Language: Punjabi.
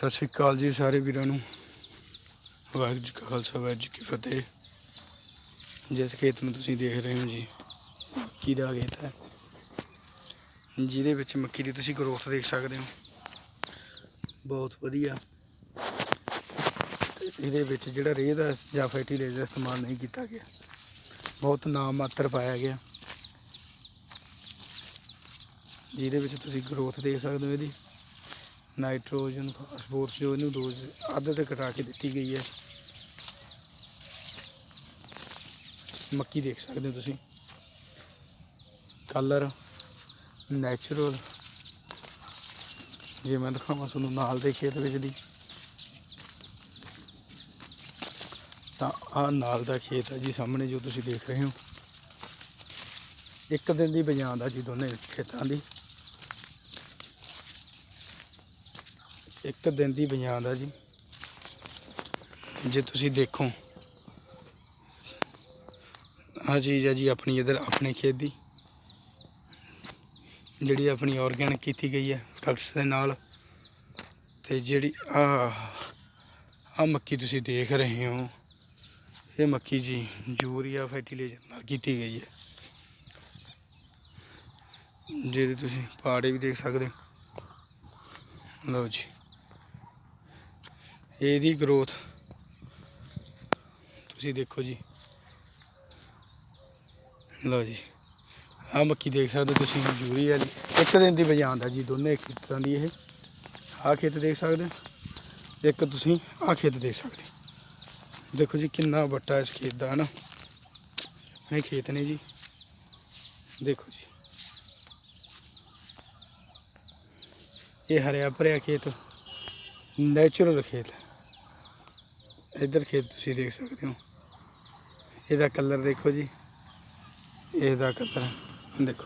ਸਤਿ ਸ਼੍ਰੀ ਅਕਾਲ ਜੀ ਸਾਰੇ ਵੀਰਾਂ ਨੂੰ। ਵਾਹਿਗੁਰੂ ਜੀ ਕਾ ਖਾਲਸਾ, ਵਾਹਿਗੁਰੂ ਜੀ ਕੀ ਫਤਿਹ। ਜਿਸ ਖੇਤ ਨੂੰ ਤੁਸੀਂ ਦੇਖ ਰਹੇ ਹੋ ਜੀ, ਮੱਕੀ ਦਾ ਖੇਤ ਹੈ। ਜਿਹਦੇ ਵਿੱਚ ਮੱਕੀ ਦੀ ਤੁਸੀਂ ਗਰੋਥ ਦੇਖ ਸਕਦੇ ਹੋ। ਬਹੁਤ ਵਧੀਆ। ਤੇ ਇਹਦੇ ਵਿੱਚ ਜਿਹੜਾ ਰੇਹ ਦਾ ਜਾਂ ਫਰਟੀਲਾਈਜ਼ਰ ਇਸਤੇਮਾਲ ਨਹੀਂ ਕੀਤਾ ਗਿਆ। ਬਹੁਤ ਨਾਮ ਮਾਤਰ ਪਾਇਆ ਗਿਆ। ਜਿਹਦੇ ਵਿੱਚ ਤੁਸੀਂ ਗਰੋਥ ਦੇਖ ਸਕਦੇ ਹੋ ਇਹਦੀ। ਨਾਈਟ੍ਰੋਜਨ ਫਾਸਫੋਰਸ ਜੋ ਇਹਨੂੰ ਡੋਜ਼ ਅੱਧ ਤੇ ਘਟਾ ਕੇ ਦਿੱਤੀ ਗਈ ਹੈ। ਮੱਕੀ ਦੇਖ ਸਕਦੇ ਹੋ ਤੁਸੀਂ। Colour natural. ਜੇ ਮੈਂ ਦਿਖਾਵਾਂ ਤੁਹਾਨੂੰ ਨਾਲ ਦੇ ਖੇਤ ਵਿੱਚ ਦੀ। ਤਾਂ ਆ ਨਾਲ ਦਾ ਖੇਤ ਹੈ ਜੀ ਸਾਹਮਣੇ ਜੋ ਤੁਸੀਂ ਦੇਖ ਰਹੇ ਹੋ। ਇੱਕ ਦਿਨ ਦੀ ਬਜਾਨ ਦਾ ਜੀ ਦੋਨੇ ਖੇਤਾਂ ਦੀ। ਇੱਕ ਦਿਨ ਦੀ ਬੁਨਿਆਦ ਆ ਜੀ। ਜੇ ਤੁਸੀਂ ਦੇਖੋ ਆ ਚੀਜ਼ ਆ ਜੀ ਆਪਣੀ ਇਧਰ, ਆਪਣੇ ਖੇਤ ਦੀ। ਜਿਹੜੀ ਆਪਣੀ ਆਰਗੈਨਿਕ ਕੀਤੀ ਗਈ ਹੈ ਪ੍ਰੋਡਕਟਸ ਦੇ ਨਾਲ। ਤੇ ਜਿਹੜੀ ਆ ਆ ਮੱਕੀ ਤੁਸੀਂ ਦੇਖ ਰਹੇ ਹੋ। ਇਹ ਮੱਕੀ ਜੀ ਯੂਰੀਆ ਫਰਟੀਲਾਈਜ਼ਰ ਨਾਲ ਕੀਤੀ ਗਈ ਹੈ ਜਿਹਦੇ ਤੁਸੀਂ ਪਾੜੇ ਵੀ ਦੇਖ ਸਕਦੇ ਲਓ ਜੀ। ਇਹਦੀ ਗਰੋਥ ਤੁਸੀਂ ਦੇਖੋ ਜੀ। ਲਓ ਜੀ। ਆ ਮੱਕੀ ਦੇਖ ਸਕਦੇ ਹੋ ਤੁਸੀਂ ਯੂਰੀਆ ਦੀ ਇੱਕ ਦਿਨ ਦੀ ਬਜਾਨ ਦਾ ਜੀ ਦੋਨੇ ਖੇਤਾਂ ਦੀ ਇਹ। ਆ ਖੇਤ ਦੇਖ ਸਕਦੇ ਹੋ। ਇੱਕ ਤੁਸੀਂ ਆ ਖੇਤ ਦੇਖ ਸਕਦੇ ਦੇਖੋ ਜੀ ਕਿੰਨਾ ਵੱਡਾ ਇਸ ਖੇਤ ਦਾ ਹੈ ਨਾ ਇਹ ਖੇਤ ਨੇ ਜੀ। ਦੇਖੋ ਜੀ। ਇਹ ਹਰਿਆ ਭਰਿਆ ਖੇਤ। ਨੈਚੁਰਲ ਖੇਤ। ਇੱਧਰ ਖੇਤ ਤੁਸੀਂ ਦੇਖ ਸਕਦੇ ਹੋ। ਇਹਦਾ ਕਲਰ ਦੇਖੋ ਜੀ। ਇਹਦਾ ਕਲਰ ਦੇਖੋ।